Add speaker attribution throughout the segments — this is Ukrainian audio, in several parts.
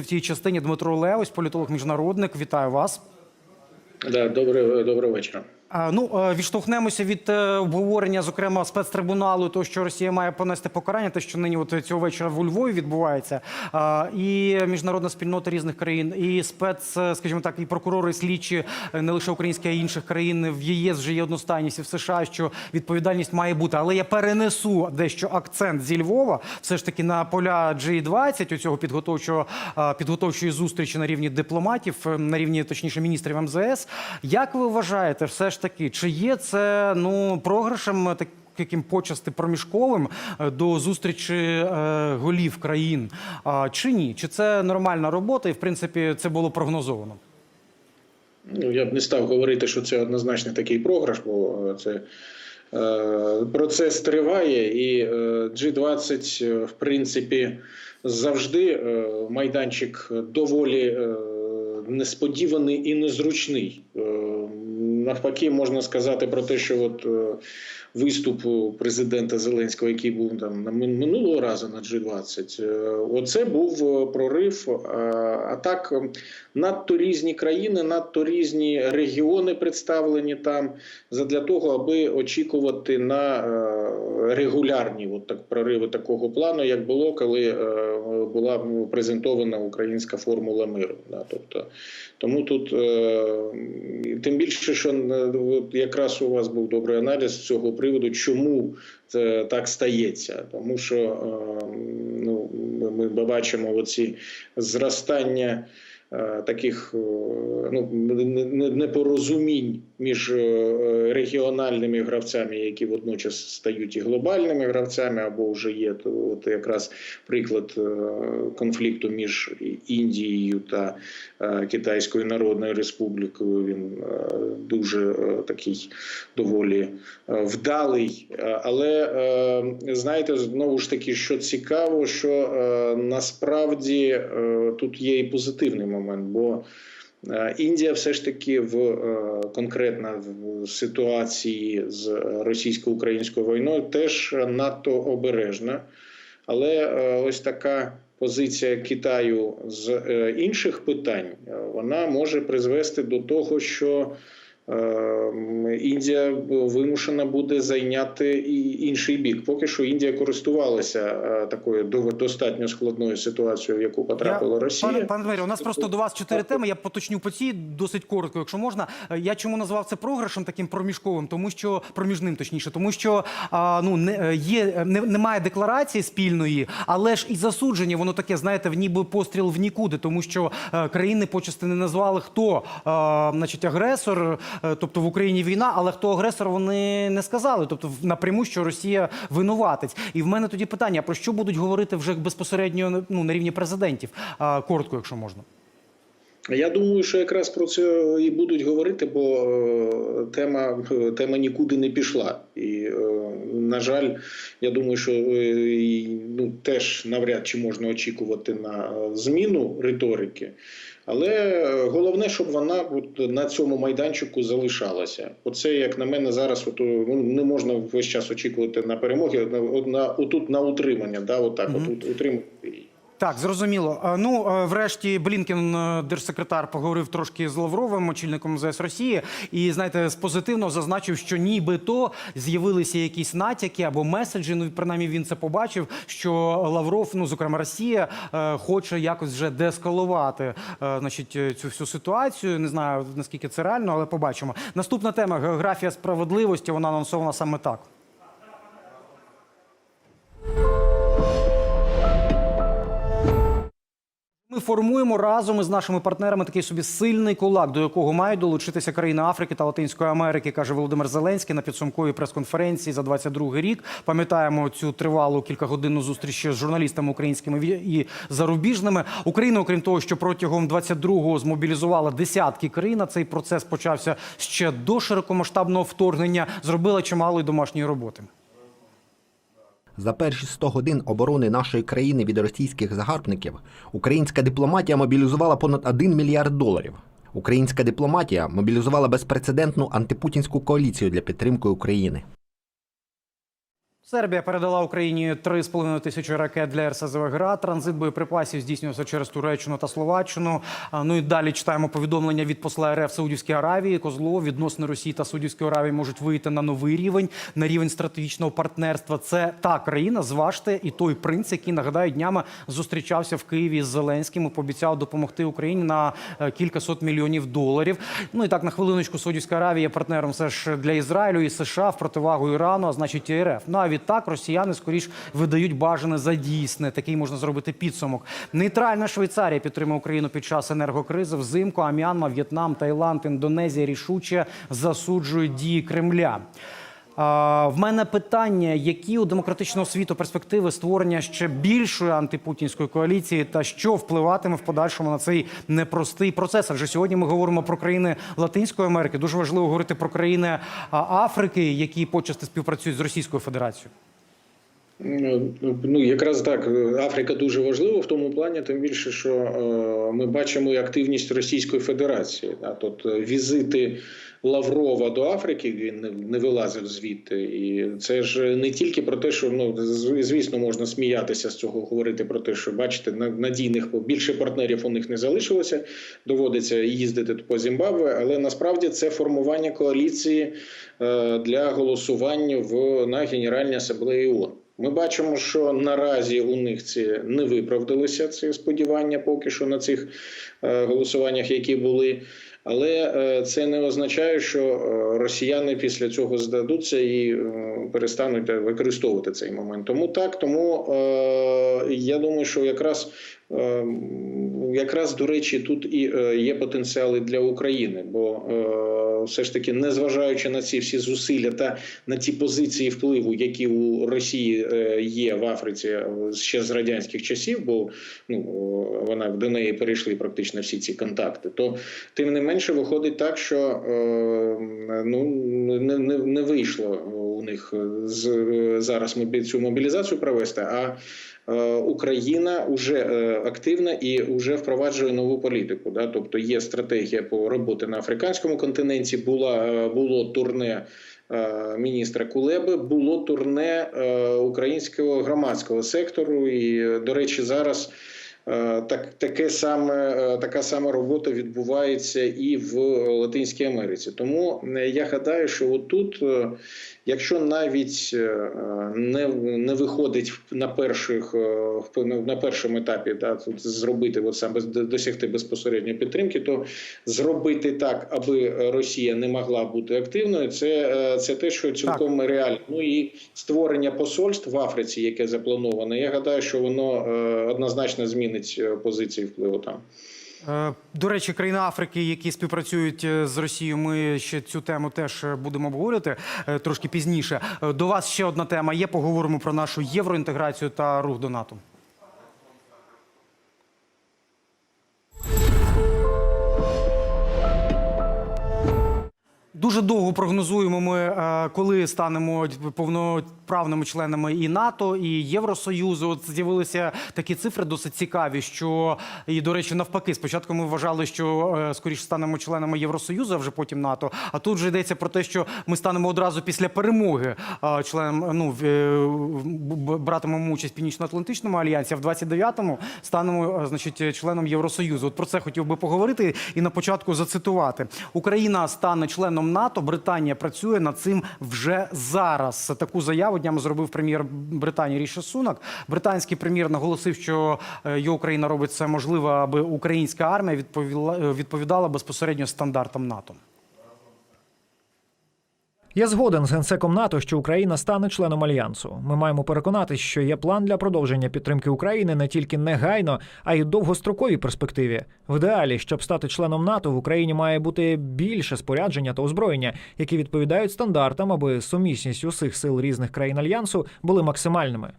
Speaker 1: в цій частині Дмитро Леось, політолог міжнародник. Вітаю вас.
Speaker 2: Да, доброго, доброго вечора.
Speaker 1: Ну, е, відштовхнемося від е, обговорення, зокрема, спецтрибуналу, того, що Росія має понести покарання, те, що нині от цього вечора в Львові відбувається, і міжнародна спільнота різних країн, і спец, е, скажімо так, і прокурори, і слідчі не лише українські, а й інших країн в ЄС вже є одностайність і в США, що відповідальність має бути. Але я перенесу дещо акцент зі Львова, все ж таки на поля G20, у цього підготовчого підготовчої зустрічі на рівні дипломатів, е, на рівні точніше міністрів МЗС. Як ви вважаєте, все ж таки, чи є це ну програшем так? Яким почасти проміжковим е, до зустрічі е, голів країн а, чи ні? Чи це нормальна робота, і в принципі це було прогнозовано?
Speaker 2: Ну, я б не став говорити, що це однозначно такий програш, бо це е, процес триває, і е, G20, е, в принципі, завжди е, майданчик доволі е, несподіваний і незручний. Навпаки, можна сказати про те, що от е, виступ президента Зеленського, який був там на минулого разу на G20, е, оце був е, прорив. А, так надто різні країни, надто різні регіони представлені там задля того, аби очікувати на регулярні от так прориви такого плану, як було, коли була презентована українська формула миру. Да, тобто, тому тут е, тим більше, що е, якраз у вас був добрий аналіз з цього приводу, чому це так стається, тому що е, ну, ми бачимо оці зростання. Е, Таких е, ну, не- не- непорозумінь між е, регіональними гравцями, які водночас стають і глобальними гравцями, або вже є от якраз приклад конфлікту між Індією та Китайською Народною Республікою. Він дуже такий доволі вдалий. Але знаєте, знову ж таки, що цікаво, що насправді тут є і позитивний момент, бо е, Індія все ж таки в е, конкретно в ситуації з російсько-українською війною теж надто обережна. Але е, ось така позиція Китаю з інших питань вона може призвести до того, що Індія вимушена буде зайняти і інший бік. Поки що Індія користувалася е, такою достатньо складною ситуацією, в яку потрапила Росія.
Speaker 1: Пане, пане Дмитро, у нас просто до вас чотири теми. Я поточню по цій досить коротко, якщо можна. Е, Я чому назвав це програшем таким проміжковим, тому що проміжним, точніше, тому що а, ну не е, є не, немає декларації спільної, але ж і засудження, воно таке, знаєте, в ніби постріл в нікуди, тому що країни почасти не назвали хто, значить, агресор, тобто в Україні війна, але хто агресор, вони не сказали. Тобто напряму, що Росія винуватець. І в мене тоді питання: про що будуть говорити вже безпосередньо ну, на рівні президентів? Коротко, якщо можна.
Speaker 2: Я думаю, що якраз про це і будуть говорити, бо е, тема, е, тема нікуди не пішла. І, е, на жаль, я думаю, що ну, теж навряд чи можна очікувати на зміну риторики. Але головне, щоб вона от на цьому майданчику залишалася. Оце, як на мене, зараз от, ну, не можна весь час очікувати на перемоги, на, на, отут на утримання, да, отак, от, от, утримати.
Speaker 1: Так, зрозуміло. Е, Ну, е, врешті, Блінкен, е, держсекретар, поговорив трошки з Лавровим, очільником МЗС Росії, і знаєте, позитивно зазначив, що нібито з'явилися якісь натяки або меседжі. Ну, принаймні він це побачив. Що Лавров, ну зокрема Росія, хоче якось вже деескалувати е, значить, цю всю ситуацію. Не знаю наскільки це реально, але побачимо. Наступна тема географія справедливості. Вона анонсована саме так. Ми формуємо разом із нашими партнерами такий собі сильний кулак, до якого мають долучитися країни Африки та Латинської Америки, каже Володимир Зеленський на підсумковій прес-конференції за 22 рік. Пам'ятаємо цю тривалу кількагодинну зустріч з журналістами українськими і зарубіжними. Україна, окрім того, що протягом 22-го змобілізувала десятки країн. Цей процес почався ще до широкомасштабного вторгнення. Зробила чимало й домашньої роботи.
Speaker 3: За перші 100 годин оборони нашої країни від російських загарбників українська дипломатія мобілізувала понад 1 мільярд доларів. Українська дипломатія мобілізувала безпрецедентну антипутінську коаліцію для підтримки України.
Speaker 1: Сербія передала Україні 3,5 тисячі ракет для РСЗВ «Град». Транзит боєприпасів здійснювався через Туреччину та Словаччину. Ну і далі читаємо повідомлення від посла РФ Саудівській Аравії. Козлов відносини Росії та Саудівської Аравії можуть вийти на новий рівень, на рівень стратегічного партнерства. Це та країна, зважте, і той принц, який нагадаю днями зустрічався в Києві з Зеленським і пообіцяв допомогти Україні на е, кількасот мільйонів доларів. Ну і так на хвилиночку Саудівська Аравія партнером все ж для Ізраїлю і США в противагу Ірану, а значить і РФ. А відтак росіяни скоріш видають бажане за дійсне. Такий можна зробити підсумок. Нейтральна Швейцарія підтримує Україну під час енергокризи взимку. А М'янма, В'єтнам, Таїланд, Індонезія рішуче засуджують дії Кремля. В мене питання: які у демократичного світу перспективи створення ще більшої антипутінської коаліції, та що впливатиме в подальшому на цей непростий процес? Адже сьогодні ми говоримо про країни Латинської Америки. Дуже важливо говорити про країни Африки, які почасти співпрацюють з Російською Федерацією.
Speaker 2: Ну, якраз так. Африка дуже важлива в тому плані, тим більше, що е, ми бачимо і активність Російської Федерації. Тобто візити Лаврова до Африки він не, вилазив звідти. І це ж не тільки про те, що ну звісно можна сміятися з цього, говорити про те, що бачите, на- надійних більше партнерів у них не залишилося. Доводиться їздити по Зімбабве, але насправді це формування коаліції е, для голосування в на Генеральній асамблеї ООН. Ми бачимо, що наразі у них ці не виправдалися ці сподівання поки що на цих е, голосуваннях, які були. Але е, це не означає, що е, росіяни після цього здадуться і е, перестануть використовувати цей момент. Тому так, тому я думаю, що якраз якраз до речі, тут і є потенціали для України, бо все ж таки, незважаючи на ці всі зусилля та на ті позиції впливу, які у Росії е, є в Африці е, ще з радянських часів, бо ну вона до неї перейшли практично всі ці контакти, то тим не менше виходить так, що е, ну не, не, не вийшло у них з зараз цю мобілізацію провести. А Україна вже е, активна і вже впроваджує нову політику. Да? Тобто є стратегія по роботи на африканському континенті. Була е, було турне. е, Міністра Кулеби було турне е, українського громадського сектору, і е, до речі, зараз Е, Так, таке саме, е, така сама робота відбувається і в Латинській Америці. Тому е, я гадаю, що отут, е, якщо навіть е, не, не виходить на перших е, на першому етапі, да, тут зробити от саме досягти безпосередньої підтримки, то зробити так, аби Росія не могла бути активною, це, е, це те, що цілком реально. Ну і створення посольств в Африці, яке заплановане, я гадаю, що воно е, однозначно змінить е, позиції впливу там.
Speaker 1: Е, До речі, країни Африки, які співпрацюють е, з Росією, ми ще цю тему теж будемо обговорювати трошки пізніше. До вас ще одна тема є. Поговоримо про нашу євроінтеграцію та рух до НАТО. Дуже довго прогнозуємо ми, е, коли станемо повноправними членами і НАТО, і Євросоюзу. От з'явилися такі цифри досить цікаві. Що і до речі, навпаки, спочатку ми вважали, що е, скоріше станемо членами Євросоюзу, а вже потім НАТО. А тут вже йдеться про те, що ми станемо одразу після перемоги е, членом. Ну братимемо участь в північно-атлантичному альянсі. А в 29-му станемо, значить, членом Євросоюзу. От про це хотів би поговорити і на початку зацитувати. Україна стане членом НАТО. Британія працює над цим вже зараз. Таку заяву днями зробив прем'єр Британії Ріша Сунак. Британський прем'єр наголосив, що е, його країна робить все можливе, аби українська армія відповіла е, відповідала безпосередньо стандартам НАТО.
Speaker 4: Я згоден з генсеком НАТО, що Україна стане членом альянсу. Ми маємо переконатись, що є план для продовження підтримки України не тільки негайно, а й у довгостроковій перспективі. В ідеалі, щоб стати членом НАТО, в Україні має бути більше спорядження та озброєння, які відповідають стандартам, аби сумісність усіх сил різних країн альянсу були максимальними.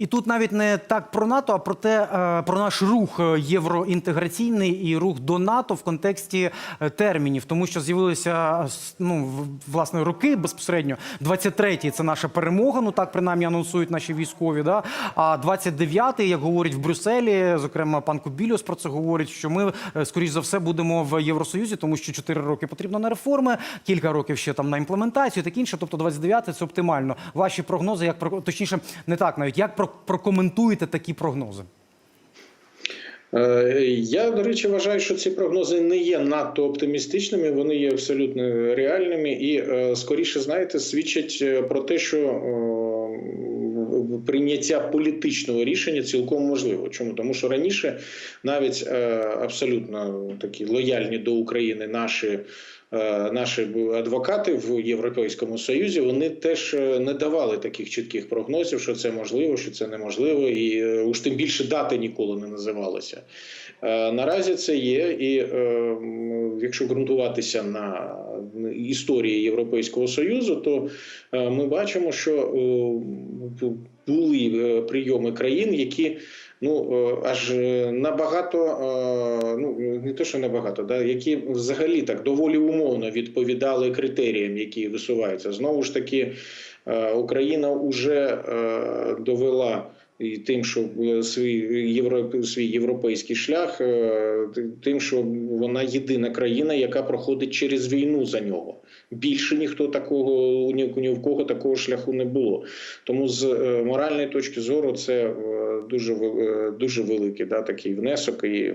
Speaker 1: І тут навіть не так про НАТО, а про те, е, про наш рух е, євроінтеграційний і рух до НАТО в контексті е, термінів, тому що з'явилися ну власне роки безпосередньо. 23-й – це наша перемога. Ну так принаймні анонсують наші військові. Да? А 29-й, як говорять в Брюсселі, зокрема пан Кубіліус про це говорить, що ми скоріш за все будемо в Євросоюзі, тому що 4 роки потрібно на реформи, кілька років ще там на імплементацію, таке інше. Тобто 29-й – це оптимально. Ваші прогнози, як про точніше, не так навіть як про прокоментуєте такі прогнози?
Speaker 2: Е, Я, до речі, вважаю, що ці прогнози не є надто оптимістичними, вони є абсолютно реальними і, е, скоріше, знаєте, свідчать е, про те, що прийняття політичного рішення цілком можливо. Чому? Тому що раніше навіть абсолютно такі лояльні до України наші. Е, Наші адвокати в Європейському Союзі вони теж е, не давали таких чітких прогнозів, що це можливо, що це неможливо, і е, уж тим більше дати ніколи не називалися. Наразі це є, і якщо ґрунтуватися на історії Європейського Союзу, то ми бачимо, що були прийоми країн, які ну е, аж е, набагато, е, ну не те, що набагато, да, які взагалі так доволі умовно відповідали критеріям, які висуваються. Знову ж таки, Україна вже довела. І тим, що свій євро свій європейський шлях, тим, що вона єдина країна, яка проходить через війну за нього. Більше ніхто такого ні, в кого такого шляху не було. Тому з моральної точки зору це дуже е, дуже великий да, такий внесок. І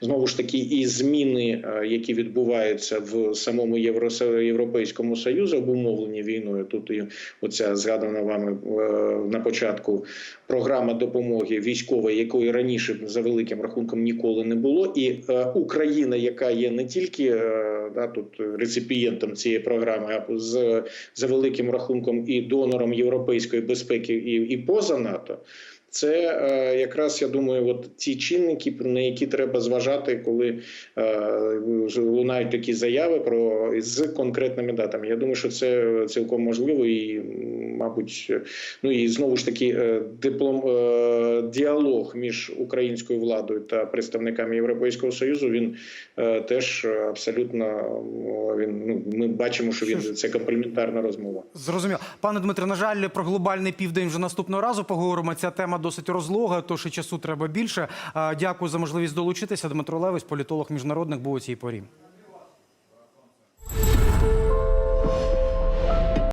Speaker 2: знову ж таки, і зміни, е, які відбуваються в самому Євро- Європейському Союзі, обумовлені війною. Тут і оця згадана вами е, на початку програма допомоги військової, якої раніше за великим рахунком ніколи не було, і Україна, яка є не тільки да, тут реципієнтом цієї програми, а з за великим рахунком і донором європейської безпеки, і, і поза НАТО. Це е, якраз я думаю, от ті чинники, на які треба зважати, коли е, лунають такі заяви про з конкретними датами. Я думаю, що це цілком можливо, і мабуть, ну і знову ж таки е, диплом е, діалог між українською владою та представниками Європейського союзу. Він е, теж абсолютно е, він ну ми бачимо, що він це комплементарна розмова.
Speaker 1: Зрозуміло. Пане Дмитре, на жаль, про глобальний південь вже наступного разу поговоримо. Ця тема досить розлога, тож і часу треба більше. Дякую за можливість долучитися. Дмитро Левись, політолог міжнародник, був у цій порі.